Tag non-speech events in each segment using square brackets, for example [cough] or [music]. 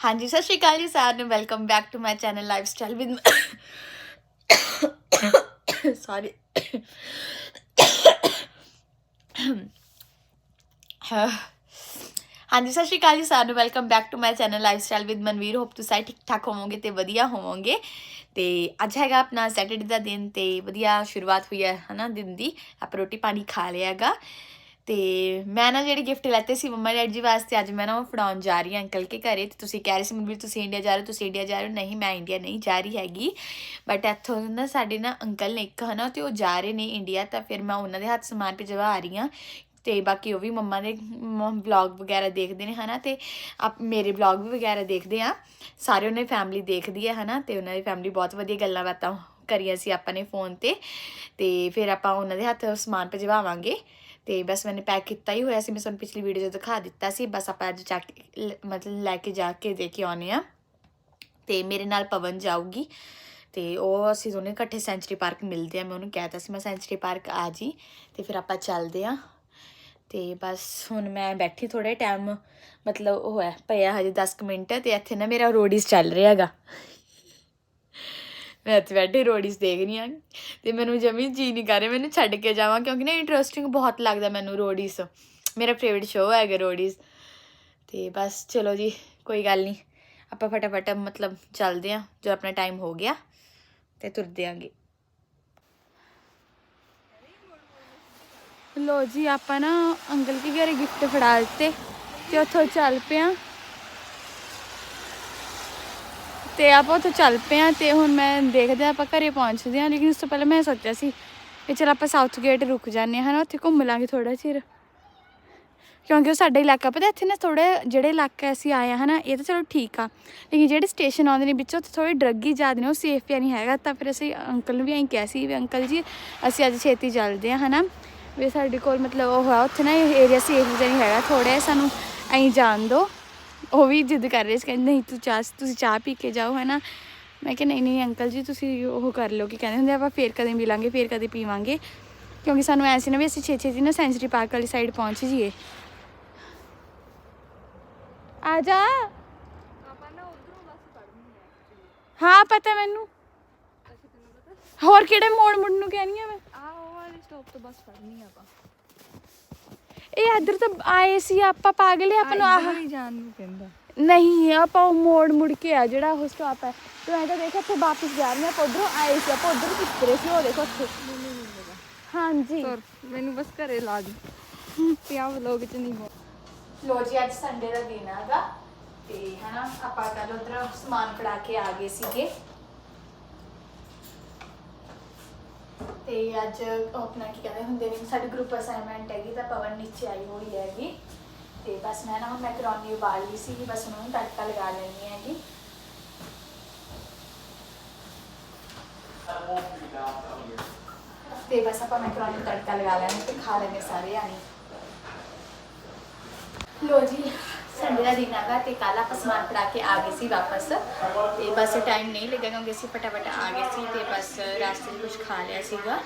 ਹਾਂਜੀ, ਸਤਿ ਸ਼੍ਰੀ ਅਕਾਲ ਜੀ ਸਾਰਿਆਂ ਨੂੰ। Welcome back to my channel lifestyle with sorry ਹਾਂਜੀ, ਸਤਿ ਸ਼੍ਰੀ ਅਕਾਲ ਜੀ ਸਾਰਿਆਂ ਨੂੰ। Welcome back to my channel lifestyle with Manveer hope ਤੁਸੀਂ ਸਾਰੇ ਠੀਕ ਠਾਕ ਹੋਵੋਗੇ ਤੇ ਵਧੀਆ ਹੋਵੋਗੇ। ਤੇ ਅੱਜ ਹੈਗਾ ਆਪਣਾ ਸੈਟਰਡੇ ਦਾ ਦਿਨ ਤੇ ਵਧੀਆ ਸ਼ੁਰੂਆਤ ਹੋਈ ਹੈ, ਹਨਾ, ਦਿਨ ਦੀ। ਆਪਾਂ ਰੋਟੀ ਪਾਣੀ ਖਾ ਲਿਆ ਹੈਗਾ। ਤੇ ਮੈਂ ਨਾ ਜਿਹੜੇ ਗਿਫਟ ਲੈਤੇ ਸੀ ਮੰਮਾ ਡੈਡੀ ਜੀ ਵਾਸਤੇ, ਅੱਜ ਮੈਂ ਨਾ ਉਹ ਫੜਾਉਣ ਜਾ ਰਹੀ ਹਾਂ ਅੰਕਲ ਕੇ ਘਰੇ, ਤੇ ਤੁਸੀਂ ਕਹਿ ਰਹੇ ਸੀ ਮਨਵੀਰ ਤੁਸੀਂ ਇੰਡੀਆ ਜਾ ਰਹੇ ਹੋ, ਤੁਸੀਂ ਇੰਡੀਆ ਜਾ ਰਹੇ ਹੋ। ਨਹੀਂ, ਮੈਂ ਇੰਡੀਆ ਨਹੀਂ ਜਾ ਰਹੀ ਹੈਗੀ। ਬਟ ਇੱਥੋਂ ਨਾ ਸਾਡੇ ਨਾ ਅੰਕਲ ਨੇ ਇੱਕ ਹਨਾ, ਤੇ ਉਹ ਜਾ ਰਹੇ ਨੇ ਇੰਡੀਆ ਤਾਂ ਫਿਰ ਮੈਂ ਉਹਨਾਂ ਦੇ ਹੱਥ ਸਮਾਨ ਭਿਜਵਾ ਰਹੀ ਹਾਂ। ਤੇ ਬਾਕੀ ਉਹ ਵੀ ਮੰਮਾ ਦੇ ਵਲੌਗ ਵਗੈਰਾ ਦੇਖਦੇ ਨੇ ਹਨਾ, ਤੇ ਆਪ ਮੇਰੇ ਵਲੌਗ ਵੀ ਵਗੈਰਾ ਦੇਖਦੇ ਆ। ਸਾਰੇ ਉਹਨੇ ਫੈਮਿਲੀ ਦੇਖਦੀ ਹੈ ਹਨਾ, ਤੇ ਉਹਨਾਂ ਦੀ ਫੈਮਿਲੀ ਬਹੁਤ ਵਧੀਆ ਗੱਲਾਂ ਬਾਤਾਂ ਕਰੀਆਂ ਸੀ ਆਪਾਂ ਨੇ ਫੋਨ ਤੇ। ਤੇ ਫਿਰ ਆਪਾਂ ਉਹਨਾਂ ਦੇ ਹੱਥ ਸਮਾਨ ਭਿਜਵਾਵਾਂਗੇ। ਤੇ ਬਸ ਮੈਨੇ ਪੈਕ ਕੀਤਾ ਹੀ ਹੋਇਆ ਸੀ, ਮੈਂ ਤੁਹਾਨੂੰ ਪਿਛਲੀ ਵੀਡੀਓ 'ਚ ਦਿਖਾ ਦਿੱਤਾ ਸੀ, ਬਸ ਆਪਾਂ ਅੱਜ ਚੈੱਕ ਲ- ਮਤਲਬ ਲੈ ਕੇ ਜਾ ਕੇ ਦੇ ਕੇ ਆਉਣੇ ਆ ਤੇ ਮੇਰੇ ਨਾਲ ਪਵਨ ਜਾਊਗੀ, ਤੇ ਉਹ ਅਸੀਂ ਦੋਨੇ ਇਕੱਠੇ ਸੈਂਚਰੀ ਪਾਰਕ ਮਿਲਦੇ ਆ ਮੈਂ ਉਹਨੂੰ ਕਹਿਤਾ ਸੀ, ਮੈਂ ਸੈਂਚਰੀ ਪਾਰਕ ਆ ਜੀ, ਤੇ ਫਿਰ ਆਪਾਂ ਚੱਲਦੇ ਆ ਤੇ ਬਸ ਹੁਣ ਮੈਂ ਬੈਠੀ ਥੋੜੇ ਟਾਈਮ ਮਤਲਬ ਉਹ ਹੈ, ਪਿਆ ਹਜੇ 10 ਕੁ ਮਿੰਟ, ਤੇ ਇੱਥੇ ਨਾ ਮੇਰਾ ਰੋਡੀਸ ਚੱਲ ਰਿਹਾ ਹੈਗਾ। ਮੈਂ ਇੱਥੇ ਬੈਠੇ ਰੋਡੀਜ਼ ਦੇਖ ਰਹੀ ਹਾਂ ਤੇ ਮੈਨੂੰ ਜਮੀ ਜੀ ਨਹੀਂ ਕਰ ਰਿਹਾ, ਮੈਨੂੰ ਛੱਡ ਕੇ ਜਾਵਾਂ, ਕਿਉਂਕਿ ਨਾ ਇੰਟਰਸਟਿੰਗ ਬਹੁਤ ਲੱਗਦਾ ਮੈਨੂੰ ਰੋਡੀਜ਼ ਮੇਰਾ ਫੇਵਰਿਟ ਸ਼ੋਅ ਹੈਗਾ ਰੋਡੀਜ਼ ਤੇ ਬਸ, ਚਲੋ ਜੀ, ਕੋਈ ਗੱਲ ਨਹੀਂ ਆਪਾਂ ਫਟਾਫਟ, ਮਤਲਬ ਚੱਲਦੇ ਆਂ, ਜੋ ਆਪਣਾ ਟਾਈਮ ਹੋ ਗਿਆ, ਤੇ ਤੁਰਦੇ ਆਂਗੇ। ਲੋ ਜੀ, ਆਪਾਂ ਨਾ ਅੰਕਲ ਕੀ ਘਰੇ ਗਿਫਟ ਫੜਾ ਦਿੱਤੇ, ਤੇ ਉੱਥੋਂ ਚੱਲ ਪਿਆ। ਤੇ ਆਪਾਂ ਉੱਥੋਂ ਚੱਲ ਪਏ ਆ ਤੇ ਹੁਣ ਮੈਂ ਦੇਖਦੇ ਆ ਆਪਾਂ ਘਰੇ ਪਹੁੰਚਦੇ ਆ ਲੇਕਿਨ ਉਸ ਤੋਂ ਪਹਿਲਾਂ ਮੈਂ ਸੋਚਿਆ ਸੀ ਕਿ ਚਲ ਆਪਾਂ ਸਾਊਥ ਗੇਟ ਰੁਕ ਜਾਂਦੇ ਹਾਂ ਨਾ ਉੱਥੇ ਘੁੰਮ ਲਾਂਗੇ ਥੋੜਾ ਚਿਰ। ਕਿਉਂਕਿ ਉਹ ਸਾਡਾ ਇਲਾਕਾ, ਪਤਾ ਇੱਥੇ ਨਾ ਥੋੜੇ ਜਿਹੜੇ ਇਲਾਕਾ ਅਸੀਂ ਆਏ ਆ ਹਨਾ, ਇਹ ਤਾਂ ਚਲੋ ਠੀਕ ਆ। ਲੇਕਿਨ ਜਿਹੜੇ ਸਟੇਸ਼ਨ ਆਉਂਦੇ ਨੇ ਵਿੱਚ, ਉੱਥੇ ਥੋੜੇ ਡਰੱਗੀ ਜ਼ਿਆਦਾ ਨੇ, ਉਹ ਸੇਫ ਪਿਆ ਨਹੀਂ ਹੈਗਾ। ਤਾਂ ਫਿਰ ਅਸੀਂ ਅੰਕਲ ਨੂੰ ਵੀ ਐਂ ਕਿਹਾ ਸੀ ਵੀ ਅੰਕਲ ਜੀ, ਅਸੀਂ ਅੱਜ ਛੇਤੀ ਚੱਲਦੇ ਆ ਹਨਾ? ਵੀ ਸਾਡੇ ਕੋਲ ਮਤਲਬ ਉਹ ਹੈ ਉੱਥੇ ਨਾ ਏਰੀਆ ਸੇਫ ਜਿਹਾ ਨਹੀਂ ਹੈਗਾ ਥੋੜਾ ਸਾਨੂੰ ਐਂ ਜਾਣ ਦਿਓ। ਉਹ ਵੀ ਜਿੱਦ ਕਰ ਰਹੇ ਸੀ ਕਹਿੰਦੇ ਨਹੀਂ ਤੂੰ ਚਾਹ, ਤੁਸੀਂ ਚਾਹ ਪੀ ਕੇ ਜਾਓ, ਹੈ ਨਾ? ਮੈਂ ਕਿਹਾ ਨਹੀਂ ਨਹੀਂ ਅੰਕਲ ਜੀ, ਤੁਸੀਂ ਉਹ ਕਰ ਲਓ, ਕਿ ਕਹਿੰਦੇ ਹੁੰਦੇ ਆਪਾਂ ਫੇਰ ਕਦੇ ਮਿਲਾਂਗੇ, ਫੇਰ ਕਦੇ ਪੀਵਾਂਗੇ। ਕਿਉਂਕਿ ਸਾਨੂੰ ਐ ਸੀ ਨਾ ਵੀ ਅਸੀਂ ਛੇ ਛੇ ਜੀ ਨਾ ਸੈਂਚਰੀ ਪਾਰਕ ਵਾਲੀ ਸਾਈਡ ਪਹੁੰਚ ਜਾਈਏ। ਆ ਜਾ। ਹਾਂ, ਪਤਾ ਮੈਨੂੰ। ਹੋਰ ਕਿਹੜੇ ਮੋੜ ਮੁੜ ਨੂੰ ਕਹਿਣੀ ਆ ਮੈਂ? ਆਹ, ਉਹ ਵਾਲੀ ਸਟਾਪ ਤੋਂ ਬੱਸ ਫੜਨੀ ਆ ਆਪਾਂ। ਇਹ ਇੱਧਰ ਤਾਂ ਆਏ ਸੀ ਆਪਾਂ ਪਾਗਲ ਆ ਆਪਾਂ ਨੂੰ ਆਹ ਹੀ ਜਾਣ ਨੂੰ ਕਹਿੰਦਾ। ਨਹੀਂ ਆਪਾਂ ਉਹ ਮੋੜ ਮੁੜ ਕੇ ਆ ਜਿਹੜਾ ਉਹ ਸਟਾਪ ਹੈ। ਤੇ ਮੈਂ ਤਾਂ ਦੇਖਿਆ ਇੱਥੇ ਵਾਪਸ ਜਾ ਰਹੀ ਹਾਂ ਆਪਾਂ ਉਧਰੋਂ ਆਏ ਸੀ ਆਪਾਂ ਉਧਰ ਕਿੱਧਰੇ ਸੀ ਉਹ ਦੇਖੋ ਉੱਥੇ। ਹਾਂਜੀ। ਤੁਰ ਮੈਨੂੰ ਬਸ ਘਰੇ ਲਾ ਦੀ ਤੇ ਆ ਵਲੋਗ ਚ ਨਹੀਂ ਬੋ ਲੋ ਜੀ ਅੱਜ ਸੰਡੇ ਦਾ ਦਿਨ ਹੈਗਾ। ਤੇ ਹਨਾ ਆਪਾਂ ਕੱਲ ਉਧਰ ਸਮਾਨ ਫੜਾ ਕੇ ਆ ਗਏ ਸੀਗੇ। ਤੇ ਅੱਜ ਉਹ ਆਪਣਾ ਕੀ ਕਹਿੰਦੇ ਹੁੰਦੇ ਨੇ, ਸਾਡੇ ਗਰੁੱਪ ਅਸਾਈਨਮੈਂਟ ਹੈਗੀ ਤਾਂ ਪਵਨ ਨੀਚੇ ਆਈ ਹੋਈ ਹੈਗੀ। ਤੇ ਬਸ ਮੈਂ ਨਾ ਮੈਕਰੋਨੀ ਉਬਾਲ ਲਈ ਸੀ ਬਸ ਉਹਨਾਂ ਨੂੰ ਤੜਕਾ ਲਗਾ ਲੈਣੀ ਹੈਗੀ। ਤੇ ਬਸ ਆਪਾਂ ਮੈਕਰੋਨੀ ਤੜਕਾ ਲਗਾ ਲੈਣੇ ਤੇ ਖਾ ਲੈਣੇ ਸਾਰੇ ਆਣੀ ਲੋ ਜੀ। ਸੰਡੇ ਦਾ ਦਿਨ ਆਗਾ ਤੇ ਕੱਲ ਆਪਾਂ ਸਮਾਨ ਪੜਾ ਕੇ ਆ ਗਏ ਸੀ ਵਾਪਸ। ਤੇ ਬਸ ਟਾਈਮ ਨਹੀਂ ਲੱਗਿਆ ਕਿਉਂਕਿ ਅਸੀਂ ਫਟਾਫਟ ਆ ਗਏ ਸੀ ਤੇ ਬਸ ਰਸਤੇ 'ਚ ਕੁਝ ਖਾ ਲਿਆ ਸੀਗਾ।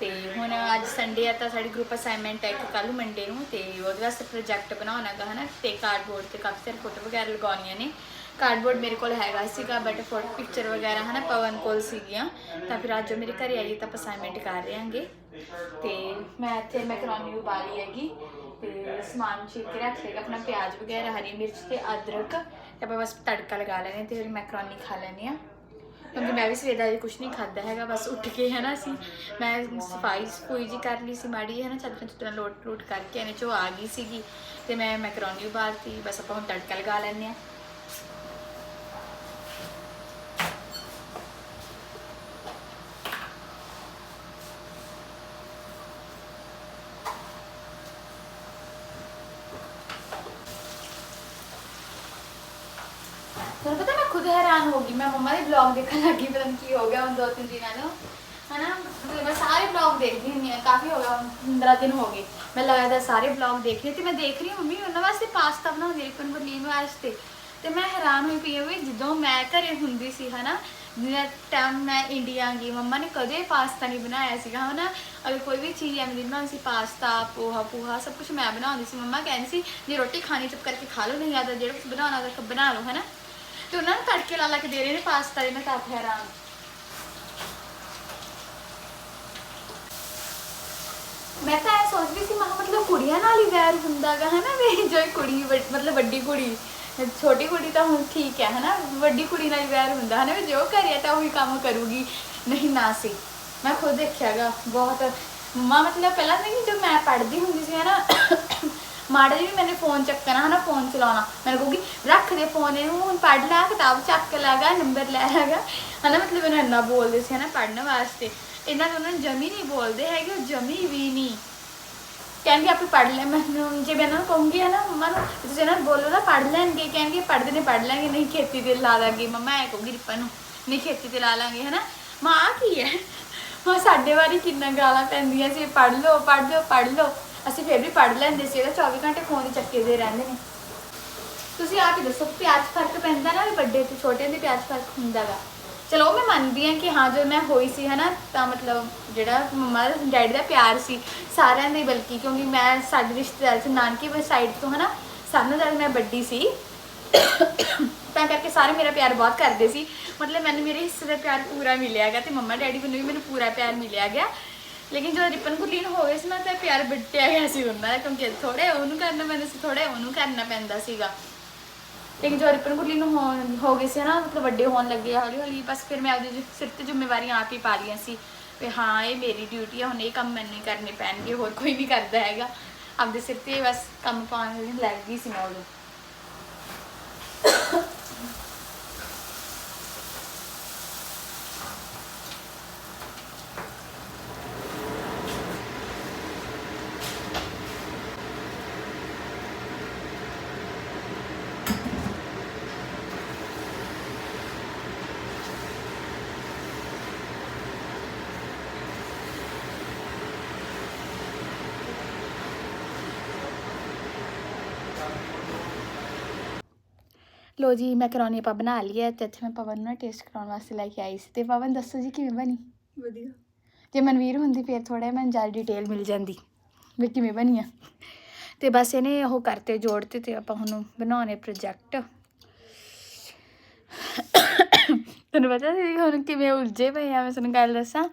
ਤੇ ਹੁਣ ਅੱਜ ਸੰਡੇ ਆ ਤਾਂ ਸਾਡੀ ਗਰੁੱਪ ਅਸਾਈਨਮੈਂਟ ਹੈ ਇੱਕ ਕੱਲ ਮੰਡੇ ਨੂੰ ਤੇ ਉਹਦੇ ਵਾਸਤੇ ਪ੍ਰੋਜੈਕਟ ਬਣਾਉਣਾ ਹੈ ਹਨਾ ਤੇ ਕਾਰਡਬੋਰਡ ਤੇ ਕਾਫੀ ਸਾਰੇ ਫੋਟੋ ਵਗੈਰਾ ਲਗਾਉਣੀਆਂ ਨੇ। ਕਾਰਡਬੋਰਡ ਮੇਰੇ ਕੋਲ ਹੈਗਾ ਸੀਗਾ ਬਟ ਫੋਟੋ ਪਿਕਚਰ ਵਗੈਰਾ, ਹਨਾ, ਪਵਨ ਕੋਲ ਸੀਗੀਆਂ। ਤਾਂ ਫਿਰ ਅੱਜ ਮੇਰੇ ਘਰੇ ਆਈਏ ਤਾਂ ਆਪਾਂ ਅਸਾਈਨਮੈਂਟ ਕਰ ਰਹੇ ਹਾਂਗੇ ਤੇ ਮੈਂ ਇੱਥੇ ਮੈਕਰੋਨੀ ਉਬਾਲੀ ਹੈਗੀ, ਤੇ ਸਮਾਨ ਚੀਰ ਕੇ ਰੱਖ ਲਿਆ ਆਪਣਾ ਪਿਆਜ਼ ਵਗੈਰਾ, ਹਰੀ ਮਿਰਚ ਤੇ ਅਦਰਕ। ਤੇ ਆਪਾਂ ਬਸ ਤੜਕਾ ਲਗਾ ਲੈਣੇ ਤੇ ਫਿਰ ਮੈਕਰੋਨੀ ਖਾ ਲੈਣੇ ਆ ਕਿਉਂਕਿ ਮੈਂ ਵੀ ਸਵੇਰ ਦਾ ਕੁਝ ਨਹੀਂ ਖਾਦਾ ਹੈਗਾ, ਬਸ ਉੱਠ ਕੇ ਹੈ ਨਾ ਅਸੀਂ ਮੈਂ ਸਫ਼ਾਈ ਸਫੂਈ ਜੀ ਕਰ ਲਈ ਸੀ ਮਾੜੀ ਜਿਹੀ ਹੈ ਨਾ ਚਾਦਰਾਂ ਚੁੱਤਰਾਂ ਲੋਟ ਲੋਟ ਕਰਕੇ ਇਹਨੇ ਚੋਂ ਆ ਗਈ ਸੀਗੀ। ਤੇ ਮੈਂ ਮੈਕਰੋਨੀ ਉਬਾਲਤੀ, ਬਸ ਆਪਾਂ ਹੁਣ ਤੜਕਾ ਲਗਾ ਲੈਣੇ ਆ ਤੁਹਾਨੂੰ ਪਤਾ ਮੈਂ ਖੁਦ ਹੈਰਾਨ ਹੋ ਗਈ। ਮੈਂ ਮੰਮਾ ਦੇ ਵਲੌਗ ਦੇਖਣ ਲੱਗੀ, ਪਤਾ ਨਹੀਂ ਕੀ ਹੋ ਗਿਆ ਹੁਣ ਦੋ ਤਿੰਨ ਦਿਨਾਂ ਨੂੰ ਹਨਾ? ਮਤਲਬ ਮੈਂ ਸਾਰੇ ਵਲੌਗ ਦੇਖਦੀ ਹੁੰਦੀ ਹਾਂ। ਕਾਫੀ ਹੋ ਗਿਆ 15 ਦਿਨ ਹੋ ਗਏ। ਮੈਂ ਲਗਾਤਾਰ ਸਾਰੇ ਵਲੌਗ ਦੇਖ। ਰਹੀ ਤੇ ਮੈਂ ਦੇਖ ਰਹੀ ਮੰਮੀ, ਉਹਨਾਂ ਵਾਸਤੇ ਪਾਸਤਾ ਬਣਾਉਂਦੀ ਹੈ ਕਨਵਰਲੀਨ ਵਾਸਤੇ। ਤੇ ਮੈਂ ਹੈਰਾਨ ਹੋਈ ਪਈ ਵੀ ਜਦੋਂ ਮੈਂ ਘਰੇ ਹੁੰਦੀ ਸੀ, ਹਨਾ? ਜਿਹੜਾ ਟਾਈਮ ਮੈਂ ਇੰਡੀਆ ਗਈ, ਮੰਮਾ ਨੇ ਕਦੇ ਪਾਸਤਾ ਨਹੀਂ ਬਣਾਇਆ ਸੀਗਾ, ਹਨਾ? ਅਗਰ ਕੋਈ ਵੀ ਚੀਜ਼ ਐਵੇਂ ਦੀ ਬਣਾਉਂਦੀ ਸੀ, ਪਾਸਤਾ, ਪੋਹਾ ਪੋਹਾ, ਸਭ ਕੁਝ ਮੈਂ ਬਣਾਉਂਦੀ ਸੀ। ਮੰਮਾ ਕਹਿੰਦੀ ਸੀ, ਜੇ ਰੋਟੀ ਖਾਣੀ, ਚੁੱਪ ਕਰਕੇ ਖਾ ਲਓ, ਨਹੀਂ ਆਦਾ ਜਿਹੜਾ ਕੁਝ ਬਣਾਉਣਾ ਤਾਂ ਬਣਾ ਲਓ, ਹਨਾ? ਤੇ ਉਹਨਾਂ ਨੂੰ ਤੜਕੇ ਲਾ ਲਾ ਕੇ ਦੇ ਰਹੇ ਨੇ ਪਾਸਤਾ ਦੇ ਮੈਂ ਤਾਂ ਆਪ ਹੈਰਾਨ। ਮੈਂ ਤਾਂ ਇਹ ਸੋਚਦੀ ਸੀ, ਮੈਂ ਕਿਹਾ ਮਤਲਬ ਕੁੜੀਆਂ ਨਾਲ ਹੀ ਵੈਰ ਹੁੰਦਾਗਾ, ਹਨਾ ਵੀ ਜੋ ਕੁੜੀ ਵੱਡ- ਮਤਲਬ ਵੱਡੀ ਕੁੜੀ, ਛੋਟੀ ਕੁੜੀ ਤਾਂ ਹੁਣ ਠੀਕ ਹੈ, ਹਨਾ? ਵੱਡੀ ਕੁੜੀ ਨਾਲ ਹੀ ਵੈਰ ਹੁੰਦਾ, ਹਨਾ? ਵੀ ਜੋ ਕਰਿਆ ਤਾਂ ਉਹੀ ਕੰਮ ਕਰੂਗੀ, ਨਹੀਂ ਨਾ ਸੀ। ਮੈਂ ਖੁਦ ਦੇਖਿਆਗਾ ਬਹੁਤ। ਮੰਮਾ, ਮਤਲਬ ਪਹਿਲਾਂ ਨਹੀਂ, ਜਦੋਂ ਮੈਂ ਪੜ੍ਹਦੀ ਹੁੰਦੀ ਸੀ, ਹਨਾ ਮਾੜਾ ਜੀ ਵੀ ਮੈਨੇ ਫੋਨ ਚੱਕਣਾ ਹਨਾ ਫੋਨ ਚਲਾਉਣਾ। ਮੈਨੂੰ ਕਹੂਗੀ, ਰੱਖ ਦੇ ਫੋਨ ਇਹਨੂੰ, ਹੁਣ ਪੜ੍ਹ ਲੈ, ਕਿਤਾਬ ਚੱਕ ਲਾਗਾ ਨੰਬਰ ਲੈ ਹੈਗਾ ਹਨਾ, ਮਤਲਬ ਮੈਨੂੰ ਇੰਨਾ ਬੋਲਦੇ ਸੀ ਹਨਾ ਪੜ੍ਹਨ ਵਾਸਤੇ। ਇਹਨਾਂ ਨੂੰ ਉਹਨਾਂ ਜਮੀ ਨਹੀਂ ਬੋਲਦੇ ਹੈਗੇ ਜਮੀ ਵੀ ਨਹੀਂ। ਕਹਿੰਗੇ ਆਪੇ ਪੜ੍ਹ ਲੈ ਮੈਨੂੰ ਜੇ ਮੈਂ ਇਹਨਾਂ ਨੂੰ ਕਹੂੰਗੀ ਹੈ ਮੰਮਾ ਨੂੰ ਤੁਸੀਂ ਇਹਨਾਂ ਨੂੰ ਬੋਲੋ ਨਾ ਪੜ ਲੈਣਗੇ। ਕਹਿੰਗੇ ਪੜ੍ਹਦੇ ਨੇ, ਪੜ੍ਹ ਲੈਣਗੇ, ਨਹੀਂ ਖੇਤੀ ਤੇ ਲਾ ਦਾਂਗੇ। ਮੰਮਾ ਐ ਕਹੂੰਗੀ, ਰਿਪਨ ਨੂੰ, ਨਹੀਂ ਖੇਤੀ ਤੇ ਲਾ ਲਾਂਗੇ ਹਨਾ। ਮਾਂ ਕੀ ਹੈ? ਮਾਂ ਸਾਡੇ ਵਾਰੀ ਕਿੰਨਾ ਗਾਲਾਂ ਪੈਂਦੀਆਂ ਸੀ ਪੜ ਲਓ, ਪੜ੍ਹ ਲਓ ਪੜ੍ਹ ਲਓ। ਅਸੀਂ ਫਿਰ ਵੀ ਪੜ੍ਹ ਲੈਂਦੇ ਸੀ, ਇਹਦਾ 24 ਘੰਟੇ ਫੋਨ ਦੇ ਚੱਕੇ ਦੇ ਰਹਿੰਦੇ ਨੇ। ਤੁਸੀਂ ਆ ਕੇ ਦੱਸੋ, ਪਿਆਜ਼ ਫ਼ਰਕ ਪੈਂਦਾ ਨਾ ਵੀ ਵੱਡੇ ਤੇ ਛੋਟੇ ਦੇ ਪਿਆਜ਼ 'ਚ ਫ਼ਰਕ ਹੁੰਦਾਗਾ ਚਲੋ, ਉਹ ਮੈਂ ਮੰਨਦੀ ਹਾਂ ਕਿ ਹਾਂ, ਜਦੋਂ ਮੈਂ ਹੋਈ ਸੀ, ਹਨਾ, ਤਾਂ ਮਤਲਬ ਜਿਹੜਾ ਮੰਮਾ ਡੈਡੀ ਦਾ ਪਿਆਰ ਸੀ ਸਾਰਿਆਂ ਦੇ ਬਲਕਿ ਕਿਉਂਕਿ ਮੈਂ ਸਾਡੇ ਰਿਸ਼ਤੇਦਾਰ ਚ ਨਾਨਕੀ ਸਾਈਡ ਤੋਂ, ਹਨਾ ਸਾਨੂੰ ਜਦ ਮੈਂ ਵੱਡੀ ਸੀ। ਤਾਂ ਕਰਕੇ ਸਾਰੇ ਮੇਰਾ ਪਿਆਰ ਬਹੁਤ ਕਰਦੇ ਸੀ। ਮਤਲਬ ਮੈਨੂੰ ਮੇਰੇ ਹਿੱਸੇ ਦਾ ਪਿਆਰ ਪੂਰਾ ਮਿਲਿਆ ਗਿਆ ਤੇ ਮੰਮਾ ਡੈਡੀ ਵੱਲੋਂ ਵੀ ਮੈਨੂੰ ਪੂਰਾ ਪਿਆਰ ਮਿਲਿਆ ਗਿਆ। ਲੇਕਿਨ ਜਦੋਂ ਰਿਪਨ ਗੁਰਲੀਨ ਹੋ ਗਏ ਸੀ ਨਾ, ਤਾਂ ਪਿਆਰ ਵੱਟਿਆ ਗਿਆ ਸੀ ਉਹਨਾਂ ਕਿਉਂਕਿ ਥੋੜੇ ਉਹਨੂੰ ਕਰਨਾ ਪੈਂਦਾ ਸੀ ਥੋੜੇ ਉਹਨੂੰ ਕਰਨਾ ਪੈਂਦਾ ਸੀਗਾ। ਲੇਕਿਨ ਜੋ ਰਿਪਨ ਗੁਰਲੀ ਹੋ- ਗਏ ਸੀ ਨਾ, ਮਤਲਬ ਵੱਡੇ ਹੋਣ ਲੱਗੇ ਹੌਲੀ ਹੌਲੀ ਬਸ ਫਿਰ ਮੈਂ ਆਪਦੇ ਸਿਰ ਤੇ ਜ਼ਿੰਮੇਵਾਰੀਆਂ ਆਪ ਹੀ ਪਾ ਲਈਆਂ ਸੀ ਵੀ ਹਾਂ, ਇਹ ਮੇਰੀ ਡਿਊਟੀ ਆ, ਹੁਣ ਇਹ ਕੰਮ ਮੈਨੂੰ ਕਰਨੇ ਪੈਣਗੇ, ਹੋਰ ਕੋਈ ਨਹੀਂ ਕਰਦਾ ਹੈਗਾ। ਆਪਦੇ ਸਿਰ ਤੇ ਬਸ ਕੰਮ ਪਾਉਣ ਲੱਗ ਗਈ ਸੀ ਮੈਂ ਉਦੋਂ। ਲੋ ਜੀ ਮੈਕਰੋਨੀ ਆਪਾਂ ਬਣਾ ਲਈ ਹੈ ਤੇ ਇੱਥੇ ਮੈਂ ਪਵਨ ਨੂੰ ਟੇਸਟ ਕਰਾਉਣ ਵਾਸਤੇ ਲੈ ਕੇ ਆਈ ਸੀ। ਤੇ ਪਵਨ ਦੱਸੋ ਜੀ ਕਿਵੇਂ ਬਣੀ? ਵਧੀਆ। ਜੇ ਮਨਵੀਰ ਹੁੰਦੀ ਫਿਰ ਥੋੜਾ ਮੈਨੂੰ ਜ਼ਿਆਦਾ ਡਿਟੇਲ ਮਿਲ ਜਾਂਦੀ ਵੀ ਕਿਵੇਂ ਬਣੀ ਆ। ਤੇ ਬਸ ਇਹਨੇ ਉਹ ਕਰਤੇ ਜੋੜਤੇ ਤੇ ਆਪਾਂ ਹੁਣ ਬਣਾਉਣੇ ਪ੍ਰੋਜੈਕਟ ਤੈਨੂੰ ਪਤਾ ਸੀ ਹੁਣ ਕਿਵੇਂ ਉਲਝੇ ਪਏ ਆ ਮੈਂ ਤੁਹਾਨੂੰ ਗੱਲ ਦੱਸਾਂ।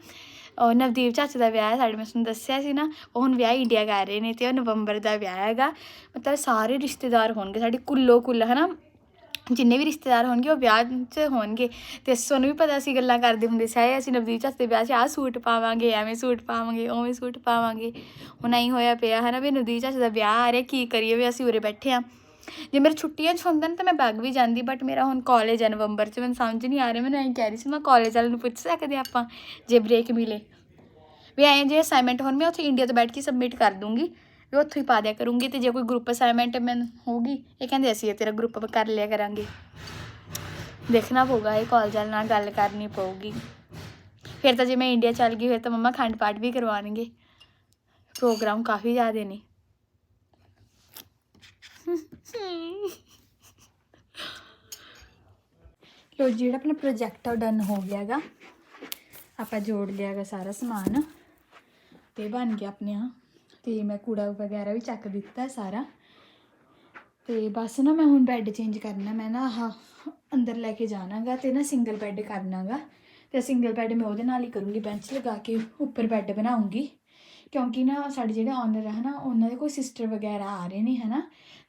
ਉਹ ਨਵਦੀਪ ਚਾਚੇ ਦਾ ਵਿਆਹ ਹੈ ਸਾਡੇ ਮੈਂ ਤੁਹਾਨੂੰ ਦੱਸਿਆ ਸੀ ਨਾ ਉਹ ਹੁਣ ਵਿਆਹ ਇੰਡੀਆ ਕਰ ਰਹੇ ਨੇ ਤੇ ਉਹ ਨਵੰਬਰ ਦਾ ਵਿਆਹ ਹੈਗਾ। ਮਤਲਬ ਸਾਰੇ ਰਿਸ਼ਤੇਦਾਰ ਹੋਣਗੇ ਸਾਡੇ ਕੁੱਲੋ ਕੁੱਲ ਹਨਾ? ਜਿੰਨੇ ਵੀ ਰਿਸ਼ਤੇਦਾਰ ਹੋਣਗੇ ਉਹ ਵਿਆਹ 'ਚ ਹੋਣਗੇ। ਤੇ ਸਾਨੂੰ ਵੀ ਪਤਾ ਸੀ ਗੱਲਾਂ ਕਰਦੇ ਹੁੰਦੇ ਸੀ ਅਸੀਂ ਨਵਦੀਪ ਚਾਚੇ ਦੇ ਵਿਆਹ 'ਚ ਆਹ ਸੂਟ ਪਾਵਾਂਗੇ, ਐਵੇਂ ਸੂਟ ਪਾਵਾਂਗੇ, ਉਵੇਂ ਸੂਟ ਪਾਵਾਂਗੇ। ਹੁਣ ਨਹੀਂ ਹੋਇਆ ਪਿਆ ਹਨਾ ਵੀ ਨਵਦੀਪ ਚਾਚੇ ਦਾ ਵਿਆਹ ਆ ਰਿਹਾ, ਕੀ ਕਰੀਏ ਵੀ ਅਸੀਂ ਉਰੇ ਬੈਠੇ ਆ। ਜੇ ਮੇਰੇ ਛੁੱਟੀਆਂ 'ਚ ਹੁੰਦਾ ਨਾ ਤਾਂ ਮੈਂ ਬਗ ਵੀ ਜਾਂਦੀ ਬਟ ਮੇਰਾ ਹੁਣ ਕਾਲਜ ਹੈ ਨਵੰਬਰ 'ਚ, ਮੈਨੂੰ ਸਮਝ ਨਹੀਂ ਆ ਰਿਹਾ, ਮੈਨੂੰ ਐਂ ਕਹਿ ਰਹੀ ਸੀ, ਮੈਂ ਕਾਲਜ ਵਾਲਿਆਂ ਨੂੰ ਪੁੱਛ ਸਕਦੇ ਆਪਾਂ, ਜੇ ਬ੍ਰੇਕ ਮਿਲੇ। ਵੀ ਐਂ ਜੇ ਅਸਾਈਨਮੈਂਟ ਹੋਣ, ਮੈਂ ਉੱਥੇ ਇੰਡੀਆ ਤੋਂ ਬੈਠ ਕੇ ਸਬਮਿਟ ਕਰ ਦੂੰਗੀ। ਵੀ ਉੱਥੋਂ ਹੀ ਪਾ ਦਿਆ ਕਰੂੰਗੀ ਤੇ ਜੇ ਕੋਈ ਗਰੁੱਪ ਅਸਾਈਨਮੈਂਟ ਮੈਨੂੰ ਹੋਊਗੀ, ਇਹ ਕਹਿੰਦੇ ਅਸੀਂ ਇਹ ਤੇਰਾ ਗਰੁੱਪ ਕਰ ਲਿਆ ਕਰਾਂਗੇ। ਦੇਖਣਾ ਪਊਗਾ, ਇਹ ਕਾਲਜ ਵਾਲਿਆਂ ਨਾਲ ਗੱਲ ਕਰਨੀ ਪਊਗੀ। ਫਿਰ ਤਾਂ ਜੇ ਮੈਂ ਇੰਡੀਆ ਚੱਲ ਗਈ, ਫਿਰ ਤਾਂ ਮੰਮਾ ਖੰਡ ਪਾਠ ਵੀ ਕਰਵਾਉਣਗੇ। ਪ੍ਰੋਗਰਾਮ ਕਾਫੀ ਜ਼ਿਆਦੇ ਨੇ। ਲੋ ਜਿਹੜਾ ਆਪਣਾ ਪ੍ਰੋਜੈਕਟ ਆ ਉਹ ਡਨ ਹੋ ਗਿਆਗਾ ਆਪਾਂ ਜੋੜ ਲਿਆਗਾ ਸਾਰਾ ਸਮਾਨ। ਤੇ ਬਣ ਗਿਆ ਆਪਣੇ ਆ ਤੇ ਮੈਂ ਕੂੜਾ ਵਗੈਰਾ ਵੀ ਚੱਕ ਦਿੱਤਾ ਸਾਰਾ। ਤੇ ਬਸ ਨਾ ਮੈਂ ਹੁਣ ਬੈੱਡ ਚੇਂਜ ਕਰਨਾ, ਮੈਂ ਨਾ ਆਹ ਅੰਦਰ ਲੈ ਕੇ ਜਾਣਾਗਾ ਤੇ ਨਾ ਸਿੰਗਲ ਬੈੱਡ ਕਰਨਾਗਾ। ਤੇ ਸਿੰਗਲ ਬੈੱਡ ਮੈਂ ਉਹਦੇ ਨਾਲ ਹੀ ਕਰੂੰਗੀ ਬੈਂਚ ਲਗਾ ਕੇ ਉੱਪਰ ਬੈੱਡ ਬਣਾਉਂਗੀ। ਕਿਉਂਕਿ ਨਾ ਸਾਡੇ ਜਿਹੜੇ ਓਨਰ ਹੈ ਨਾ ਉਹਨਾਂ ਦੇ ਕੋਈ ਸਿਸਟਰ ਵਗੈਰਾ ਆ ਰਹੇ ਨੇ ਹਨਾ।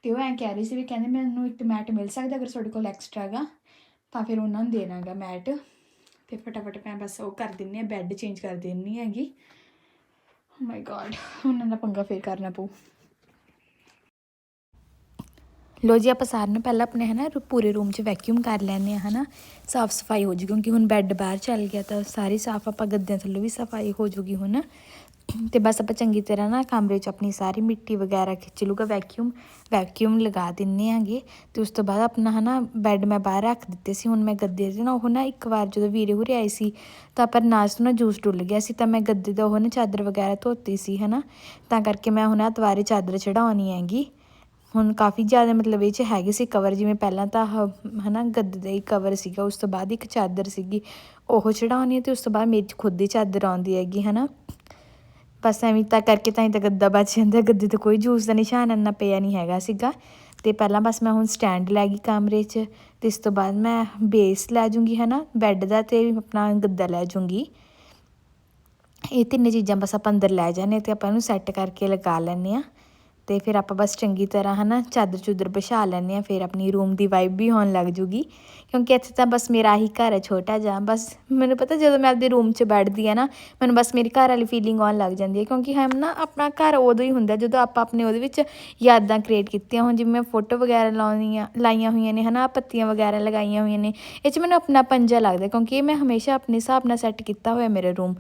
ਤੇ ਉਹ ਐਂ ਕਹਿ ਰਹੀ ਸੀ ਵੀ ਕਹਿੰਦੇ ਮੈਨੂੰ ਇੱਕ ਮੈਟ ਮਿਲ ਸਕਦਾ ਅਗਰ ਤੁਹਾਡੇ ਕੋਲ ਐਕਸਟਰਾ ਗਾ ਤਾਂ ਫਿਰ ਉਹਨਾਂ ਨੂੰ ਦੇਣਾਗਾ ਮੈਟ ਤੇ ਫਟਾਫਟ ਮੈਂ ਬਸ ਉਹ ਕਰ ਦਿੰਨੀ ਆ ਬੈੱਡ ਚੇਂਜ ਕਰ ਦਿੰਨੀ ਹੈਗੀ। Oh ਮਾਈ ਗॉड [laughs] ਉਹਨਾਂ ਦਾ ਪੰਗਾ ਫੇਰ ਕਰਨਾ ਪਊ। ਲੋ ਜੀ, ਆਪਾਂ ਸਾਰਿਆਂ ਨੂੰ ਪਹਿਲਾਂ ਆਪਣੇ ਹਨਾ ਪੂਰੇ ਰੂਮ 'ਚ ਵੈਕਿਊਮ ਕਰ ਲੈਣੇ ਆ ਹਨਾ। ਸਾਫ਼ ਸਫ਼ਾਈ ਹੋ ਜੂ ਕਿਉਂਕਿ ਹੁਣ ਬੈੱਡ ਬਾਹਰ ਚੱਲ ਗਿਆ ਤਾਂ ਸਾਰੀ ਸਾਫ਼, ਆਪਾਂ ਗੱਦਿਆਂ ਥੱਲੋਂ ਵੀ ਸਫ਼ਾਈ ਹੋ ਜੂਗੀ ਹੁਣ। ਤੇ ਬਸ ਆਪਾਂ ਚੰਗੀ ਤਰ੍ਹਾਂ ਨਾ ਕਮਰੇ 'ਚ ਆਪਣੀ ਸਾਰੀ ਮਿੱਟੀ ਵਗੈਰਾ ਖਿੱਚ ਲੂਗਾ ਵੈਕਿਊਮ ਵੈਕਿਊਮ ਲਗਾ ਦਿੰਨੇ ਆਂਗੇ ਤੇ ਉਸ ਤੋਂ ਬਾਅਦ ਆਪਣਾ ਹਨਾ ਬੈੱਡ ਮੈਂ ਬਾਹਰ ਰੱਖ ਦਿੱਤੇ ਸੀ, ਹੁਣ ਮੈਂ ਗੱਦੇ ਦੇ ਨਾ ਉਹ ਨਾ ਇੱਕ ਵਾਰ ਜਦੋਂ ਵੀਰੇ ਹੁਰੇ ਆਏ ਸੀ, ਤਾਂ ਪਰ ਨਾਸ ਤੋਂ ਨਾ ਜੂਸ ਡੁੱਲ ਗਿਆ ਸੀ, ਤਾਂ ਮੈਂ ਗੱਦੇ ਦਾ ਉਹ ਨਾ ਚਾਦਰ ਵਗੈਰਾ ਧੋਤੀ ਸੀ ਹਨਾ। ਤਾਂ ਕਰਕੇ ਮੈਂ ਹੁਣ ਆ ਦੁਬਾਰੇ ਚਾਦਰ ਚੜਾਉਣੀ ਹੈਗੀ। ਹੁਣ ਕਾਫੀ ਜ਼ਿਆਦਾ ਮਤਲਬ ਇਹ 'ਚ ਹੈਗੇ ਸੀ ਕਵਰ ਜਿਵੇਂ ਪਹਿਲਾਂ ਤਾਂ ਆਹ ਹਨਾ ਗੱਦੇ ਦਾ ਹੀ ਕਵਰ ਸੀਗਾ, ਉਸ ਤੋਂ ਬਾਅਦ ਇੱਕ ਚਾਦਰ ਸੀਗੀ। ਉਹ ਚੜਾਉਣੀ ਹੈ ਤੇ ਉਸ ਤੋਂ ਬਾਅਦ ਮੇਰੀ ਖੁਦ ਦੀ ਚਾਦਰ ਆਉਂਦੀ ਹੈਗੀ ਹਨਾ। ਬਸ ਐਵੇਂ ਤਾਂ ਕਰਕੇ ਤਾਂ ਹੀ ਤਾਂ ਗੱਦਾ ਬਚ ਜਾਂਦਾ, ਗੱਦੇ ਤੇ ਕੋਈ ਜੂਸ ਦਾ ਨਿਸ਼ਾਨ ਇੰਨਾ ਪਿਆ ਨਹੀਂ ਹੈਗਾ ਸੀਗਾ। ਤੇ ਪਹਿਲਾਂ ਬਸ ਮੈਂ ਹੁਣ ਸਟੈਂਡ ਲੈ ਗਈ ਕਮਰੇ 'ਚ, ਤੇ ਇਸ ਤੋਂ ਬਾਅਦ ਮੈਂ ਬੇਸ ਲੈ ਜੂੰਗੀ, ਹਨਾ ਬੈੱਡ ਦਾ ਤੇ ਆਪਣਾ ਗੱਦਾ ਲੈ ਜੂੰਗੀ। ਇਹ ਤਿੰਨੇ ਚੀਜ਼ਾਂ ਬਸ ਆਪਾਂ ਅੰਦਰ ਲੈ ਜਾਂਦੇ ਤੇ ਆਪਾਂ ਇਹਨੂੰ ਸੈੱਟ ਕਰਕੇ ਲਗਾ ਲੈਂਦੇ ਆ ਤੇ ਫਿਰ ਆਪਾਂ ਬਸ ਚੰਗੀ ਤਰ੍ਹਾਂ ਹਨਾ ਚਾਦਰ ਚੁਦਰ ਵਿਛਾ ਲੈਂਦੇ ਆ ਫਿਰ ਆਪਣੀ ਰੂਮ ਦੀ ਵਾਈਬ ਵੀ ਹੋਣ ਲੱਗ ਜੂਗੀ। ਕਿਉਂਕਿ ਇੱਥੇ ਤਾਂ ਬਸ ਮੇਰਾ ਹੀ ਘਰ ਹੈ, ਛੋਟਾ ਜਿਹਾ। ਬਸ ਮੈਨੂੰ ਪਤਾ ਜਦੋਂ ਮੈਂ ਆਪਦੇ ਰੂਮ 'ਚ ਬੈਠਦੀ ਆ ਨਾ, ਮੈਨੂੰ ਬਸ ਮੇਰੀ ਘਰ ਵਾਲੀ ਫੀਲਿੰਗ ਆਉਣ ਲੱਗ ਜਾਂਦੀ ਹੈ। ਕਿਉਂਕਿ ਹਮ ਨਾ ਆਪਣਾ ਘਰ ਉਦੋਂ ਹੀ ਹੁੰਦਾ ਜਦੋਂ ਆਪਾਂ ਆਪਣੇ ਉਹਦੇ ਵਿੱਚ ਯਾਦਾਂ ਕ੍ਰੀਏਟ ਕੀਤੀਆਂ ਹੁਣ, ਜਿਵੇਂ ਮੈਂ ਫੋਟੋ ਵਗੈਰਾ ਲਾਉਣੀਆਂ, ਲਾਈਆਂ ਹੋਈਆਂ ਨੇ ਹਨਾ, ਪੱਤੀਆਂ ਵਗੈਰਾ ਲਗਾਈਆਂ ਹੋਈਆਂ ਨੇ, ਇਹ 'ਚ ਮੈਨੂੰ ਆਪਣਾ ਪੰਜਾ ਲੱਗਦਾ ਕਿਉਂਕਿ ਇਹ ਮੈਂ ਹਮੇਸ਼ਾ ਆਪਣੇ ਹਿਸਾਬ ਨਾਲ ਸੈੱਟ ਕੀਤਾ ਹੋਇਆ ਮੇਰਾ ਰੂਮ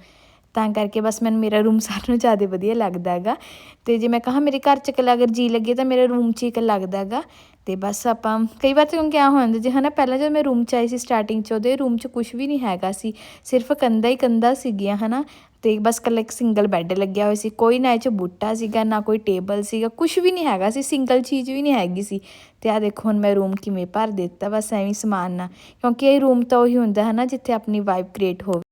ਤਾਂ ਕਰਕੇ ਬਸ ਮੈਨੂੰ ਮੇਰਾ ਰੂਮ ਸਾਰਿਆਂ ਨੂੰ ਜ਼ਿਆਦਾ ਵਧੀਆ ਲੱਗਦਾ ਹੈਗਾ। ਤੇ ਜੇ ਮੈਂ ਕਹਾਂ ਮੇਰੇ ਘਰ ਚ ਇਕੱਲਾ ਅਗਰ ਜੀ ਲੱਗੇ ਤਾਂ ਮੇਰੇ ਰੂਮ 'ਚ ਹੀ ਇਕੱਲਾ ਲੱਗਦਾ ਹੈਗਾ। ਤੇ ਬਸ ਆਪਾਂ ਕਈ ਵਾਰ ਤਾਂ ਕਿਉਂਕਿ ਆ ਹੋ ਜਾਂਦਾ ਜੇ ਹਨਾ ਪਹਿਲਾਂ ਜਦੋਂ ਮੈਂ ਰੂਮ 'ਚ ਆਈ ਸੀ ਸਟਾਰਟਿੰਗ 'ਚ, ਉਹਦੇ ਰੂਮ 'ਚ ਕੁਝ ਵੀ ਨਹੀਂ ਹੈਗਾ ਸੀ। ਸਿਰਫ ਕੰਧਾ ਹੀ ਕੰਧਾ ਸੀਗੀਆਂ ਹਨਾ। ਤੇ ਬਸ ਇਕੱਲਾ ਇੱਕ ਸਿੰਗਲ ਬੈੱਡ ਲੱਗਿਆ ਹੋਇਆ ਸੀ। ਕੋਈ ਨਾ ਇਹ 'ਚ ਬੂਟਾ ਸੀਗਾ, ਨਾ ਕੋਈ ਟੇਬਲ ਸੀਗਾ ਕੁਝ ਵੀ ਨਹੀਂ ਹੈਗਾ ਸੀ। ਸਿੰਗਲ ਚੀਜ਼ ਵੀ ਨਹੀਂ ਹੈਗੀ ਸੀ। ਤੇ ਆ ਦੇਖੋ ਹੁਣ ਮੈਂ ਰੂਮ ਕਿਵੇਂ ਭਰ ਦਿੱਤਾ, ਬਸ ਐਵੇਂ ਸਮਾਨ ਨਾਲ। ਕਿਉਂਕਿ ਇਹ ਰੂਮ ਤਾਂ ਉਹੀ ਹੁੰਦਾ ਹੈ ਨਾ ਜਿੱਥੇ ਆਪਣੀ ਵਾਈਬ ਕ੍ਰੀਏਟ ਹੋਵੇ।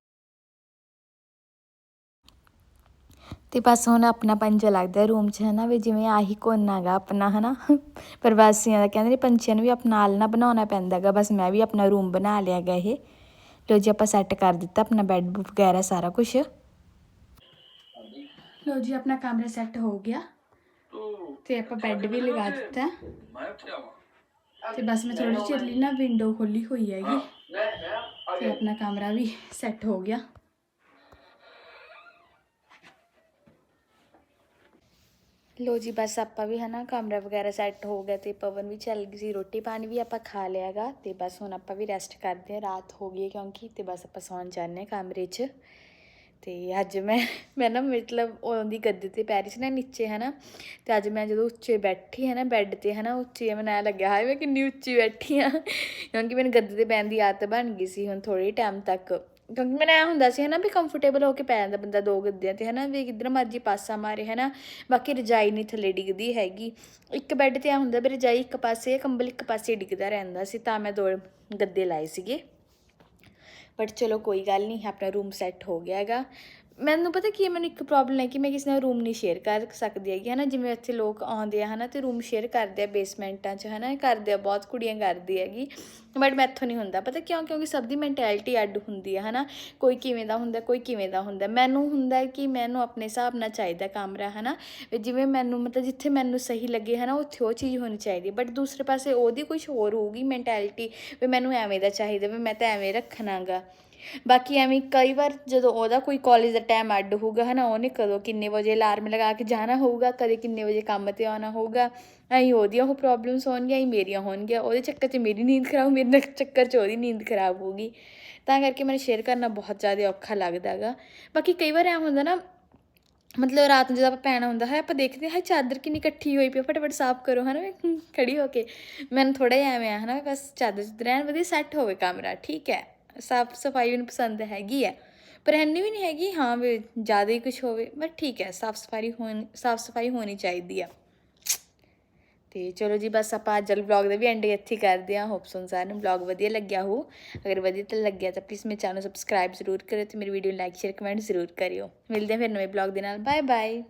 ਤੇ ਬਸ ਹੁਣ ਆਪਣਾ ਪੰਜਾ ਲੱਗਦਾ ਰੂਮ 'ਚ, ਹਨਾ, ਵੀ ਜਿਵੇਂ ਆਹੀ ਕੋਨਾ ਗਾ ਆਪਣਾ, ਹਨਾ। ਪ੍ਰਵਾਸੀਆਂ ਦਾ ਕਹਿੰਦੇ ਨੇ ਪੰਛੀਆਂ ਨੂੰ ਵੀ ਆਪਣਾ ਆਲਣਾ ਬਣਾਉਣਾ ਪੈਂਦਾ ਗਾ, ਬਸ ਮੈਂ ਵੀ ਆਪਣਾ ਰੂਮ ਬਣਾ ਲਿਆ ਗਾ ਇਹ। ਲੋ ਜੀ, ਆਪਾਂ ਸੈੱਟ ਕਰ ਦਿੱਤਾ ਆਪਣਾ ਬੈੱਡ ਵਗੈਰਾ ਸਾਰਾ ਕੁਝ ਲੋ ਜੀ, ਆਪਣਾ ਕਮਰਾ ਸੈੱਟ ਹੋ ਗਿਆ। ਤੇ ਆਪਾਂ ਬੈੱਡ ਵੀ ਲਗਾ ਦਿੱਤਾ। ਤੇ ਬਸ ਮੈਂ ਥੋੜੀ ਚਿਰ ਲਈ ਨਾ ਵਿੰਡੋ ਖੋਲੀ ਹੋਈ ਹੈਗੀ। ਤੇ ਆਪਣਾ ਕਮਰਾ ਵੀ ਸੈੱਟ ਹੋ ਗਿਆ। ਲੋ ਜੀ, ਬਸ ਆਪਾਂ ਵੀ ਹਨਾ ਕਮਰਾ ਵਗੈਰਾ ਸੈੱਟ ਹੋ ਗਿਆ ਤੇ ਪਵਨ ਵੀ ਚੱਲ ਗਈ ਸੀ, ਰੋਟੀ ਪਾਣੀ ਵੀ ਆਪਾਂ ਖਾ ਲਿਆਗਾ ਤੇ ਬਸ ਹੁਣ ਆਪਾਂ ਵੀ ਰੈਸਟ ਕਰਦੇ ਆ ਰਾਤ ਹੋ ਗਈ ਕਿਉਂਕਿ ਤੇ ਬਸ ਆਪਾਂ ਸੌਣ ਜਾਂਦੇ ਹਾਂ ਕਮਰੇ 'ਚ। ਤੇ ਅੱਜ ਮੈਂ ਮੈਂ ਨਾ ਮਤਲਬ ਉਹਦੀ ਗੱਦੇ ਤੇ ਪੈ ਰਹੀ ਸੀ ਨਾ ਨੀਚੇ ਹੈ ਨਾ ਤੇ ਅੱਜ ਮੈਂ ਜਦੋਂ ਉੱਚੇ ਬੈਠੀ ਹੈ ਨਾ ਬੈੱਡ ਤੇ ਹੈ ਨਾ ਉੱਚੇ ਮੈਨੂੰ ਐਂ ਲੱਗਿਆ, ਹਾਏ ਮੈਂ ਕਿੰਨੀ ਉੱਚੀ ਬੈਠੀ ਆ ਕਿਉਂਕਿ ਮੈਨੂੰ ਗੱਦੇ ਤੇ ਪੈਣ ਦੀ ਆਦਤ ਬਣ ਗਈ ਸੀ ਹੁਣ ਥੋੜੇ ਟਾਈਮ ਤੱਕ। ਕਿਉਂਕਿ ਮੈਨੂੰ ਐਂ ਹੁੰਦਾ ਸੀ ਹਨਾ ਵੀ ਕੰਫਰਟੇਬਲ ਹੋ ਕੇ ਪੈ ਜਾਂਦਾ ਬੰਦਾ ਦੋ ਗੱਦਿਆਂ ਤੇ ਹਨਾ, ਵੀ ਕਿੱਧਰ ਮਰਜ਼ੀ ਪਾਸਾ ਮਾਰੇ ਹਨਾ। ਬਾਕੀ ਰਜਾਈ ਨਹੀਂ ਥੱਲੇ ਡਿੱਗਦੀ ਹੈਗੀ। ਇੱਕ ਬੈੱਡ ਤੇ ਆ ਹੁੰਦਾ ਵੀ ਰਜਾਈ ਇੱਕ ਪਾਸੇ, ਕੰਬਲ ਇੱਕ ਪਾਸੇ ਡਿੱਗਦਾ ਰਹਿੰਦਾ ਸੀ, ਤਾਂ ਮੈਂ ਦੋ ਗੱਦੇ ਲਾਏ ਸੀਗੇ। ਬਟ ਚਲੋ ਕੋਈ ਗੱਲ ਨਹੀਂ, ਆਪਣਾ ਰੂਮ ਸੈੱਟ ਹੋ ਗਿਆ ਹੈਗਾ। ਮੈਨੂੰ ਪਤਾ ਕੀ ਹੈ, ਮੈਨੂੰ ਇੱਕ ਪ੍ਰੋਬਲਮ ਹੈ ਕਿ ਮੈਂ ਕਿਸੇ ਨਾਲ ਰੂਮ ਨਹੀਂ ਸ਼ੇਅਰ ਕਰ ਸਕਦੀ ਹੈਗੀ, ਹਨਾ? ਜਿਵੇਂ ਇੱਥੇ ਲੋਕ ਆਉਂਦੇ ਆ, ਹਨਾ? ਤੇ ਰੂਮ ਸ਼ੇਅਰ ਕਰਦੇ ਆ ਬੇਸਮੈਂਟਾਂ 'ਚ, ਹਨਾ? ਕਰਦੇ ਆ, ਬਹੁਤ ਕੁੜੀਆਂ ਕਰਦੀ ਹੈਗੀ ਬਟ ਮੈਥੋਂ ਨਹੀਂ ਹੁੰਦਾ। ਪਤਾ ਕਿਉਂ? ਕਿਉਂਕਿ ਸਭ ਦੀ ਮੈਂਟੈਲਿਟੀ ਅੱਡ ਹੁੰਦੀ ਹੈ ਹਨਾ? ਕੋਈ ਕਿਵੇਂ ਦਾ ਹੁੰਦਾ, ਕੋਈ ਕਿਵੇਂ ਦਾ ਹੁੰਦਾ। ਮੈਨੂੰ ਹੁੰਦਾ ਕਿ ਮੈਨੂੰ ਆਪਣੇ ਹਿਸਾਬ ਨਾਲ ਚਾਹੀਦਾ ਕਮਰਾ, ਹਨਾ? ਵੀ ਜਿਵੇਂ ਮੈਨੂੰ, ਮਤਲਬ ਜਿੱਥੇ ਮੈਨੂੰ ਸਹੀ ਲੱਗੇ, ਹਨਾ? ਉੱਥੇ ਉਹ ਚੀਜ਼ ਹੋਣੀ ਚਾਹੀਦੀ। ਬਟ ਦੂਸਰੇ ਪਾਸੇ ਉਹਦੀ ਕੁਝ ਹੋਰ ਹੋਊਗੀ ਮੈਂਟੈਲਿਟੀ ਵੀ ਮੈਨੂੰ ਐਵੇਂ ਦਾ ਚਾਹੀਦਾ, ਵੀ ਮੈਂ ਤਾਂ ਐਵੇਂ ਰੱਖਣਾਗਾ। ਬਾਕੀ ਐਵੇਂ ਕਈ ਵਾਰ ਜਦੋਂ ਉਹਦਾ ਕੋਈ ਕਾਲਜ ਦਾ ਟਾਈਮ ਅੱਡ ਹੋਊਗਾ, ਹਨਾ, ਉਹਨੇ ਕਦੋਂ ਕਿੰਨੇ ਵਜੇ ਅਲਾਰਮ ਲਗਾ ਕੇ ਜਾਣਾ ਹੋਊਗਾ, ਕਦੇ ਕਿੰਨੇ ਵਜੇ ਕੰਮ ਤੇ ਆਉਣਾ ਹੋਊਗਾ, ਐਂ ਉਹਦੀਆਂ ਉਹ ਪ੍ਰੋਬਲਮਸ ਹੋਣਗੀਆਂ, ਐਂ ਮੇਰੀਆਂ ਹੋਣਗੀਆਂ, ਉਹਦੇ ਚੱਕਰ 'ਚ ਮੇਰੀ ਨੀਂਦ ਖਰਾਬ, ਮੇਰੇ ਚੱਕਰ 'ਚ ਉਹਦੀ ਨੀਂਦ ਖਰਾਬ ਹੋਊਗੀ। ਤਾਂ ਕਰਕੇ ਮੈਨੂੰ ਸ਼ੇਅਰ ਕਰਨਾ ਬਹੁਤ ਜ਼ਿਆਦਾ ਔਖਾ ਲੱਗਦਾ ਹੈਗਾ ਬਾਕੀ ਕਈ ਵਾਰ ਐਂ ਹੁੰਦਾ ਨਾ, ਮਤਲਬ ਰਾਤ ਨੂੰ ਜਦੋਂ ਆਪਾਂ ਪੈਣਾ ਹੁੰਦਾ ਹੈ, ਆਪਾਂ ਦੇਖਦੇ ਹਾਂ ਚਾਦਰ ਕਿੰਨੀ ਇਕੱਠੀ ਹੋਈ ਪਈ ਫਟਾਫਟ ਸਾਫ਼ ਕਰੋ, ਹਨਾ ਮੈਂ ਖੜੀ ਹੋ ਕੇ। ਮੈਨੂੰ ਥੋੜਾ ਜਿਹਾ ਐਵੇਂ ਆ, ਹਨਾ, ਬਸ ਚਾਦਰ ਚੁਦਰ ਐਨ ਵਧੀਆ ਸੈੱਟ ਹੋਵੇ ਕਮਰਾ ਠੀਕ ਹੈ। ਸਾਫ਼ ਸਫ਼ਾਈ ਮੈਨੂੰ ਪਸੰਦ ਹੈਗੀ ਹੈ ਪਰ ਇੰਨੀ ਵੀ ਨਹੀਂ ਹੈਗੀ, ਹਾਂ ਵੀ ਜ਼ਿਆਦਾ ਹੀ ਕੁਝ ਹੋਵੇ ਬਟ ਠੀਕ ਹੈ, ਸਾਫ਼ ਸਫ਼ਾਈ ਹੋਣੀ, ਸਾਫ਼ ਸਫ਼ਾਈ ਹੋਣੀ ਚਾਹੀਦੀ ਆ। ਤੇ ਚਲੋ ਜੀ, ਬਸ ਆਪਾਂ ਅੱਜ ਵਾਲੇ ਵਲੌਗ ਦਾ ਵੀ ਐਂਡ ਇੱਥੇ ਕਰਦੇ ਹਾਂ। ਹੋਪ ਸੋ ਸਾਰਿਆਂ ਨੂੰ ਵਲੌਗ ਵਧੀਆ ਲੱਗਿਆ ਹੋ ਅਗਰ ਵਧੀਆ ਤਾਂ ਲੱਗਿਆ ਤਾਂ ਪਲੀਜ਼ ਮੇਰੇ ਚੈਨਲ ਸਬਸਕ੍ਰਾਈਬ ਜ਼ਰੂਰ ਕਰਿਓ ਤੇ ਮੇਰੀ ਵੀਡੀਓ ਲਾਈਕ ਸ਼ੇਅਰ ਕਮੈਂਟ ਜ਼ਰੂਰ ਕਰਿਓ। ਮਿਲਦੇ ਹਾਂ ਫਿਰ ਨਵੇਂ ਵਲੌਗ ਦੇ ਨਾਲ। Bye bye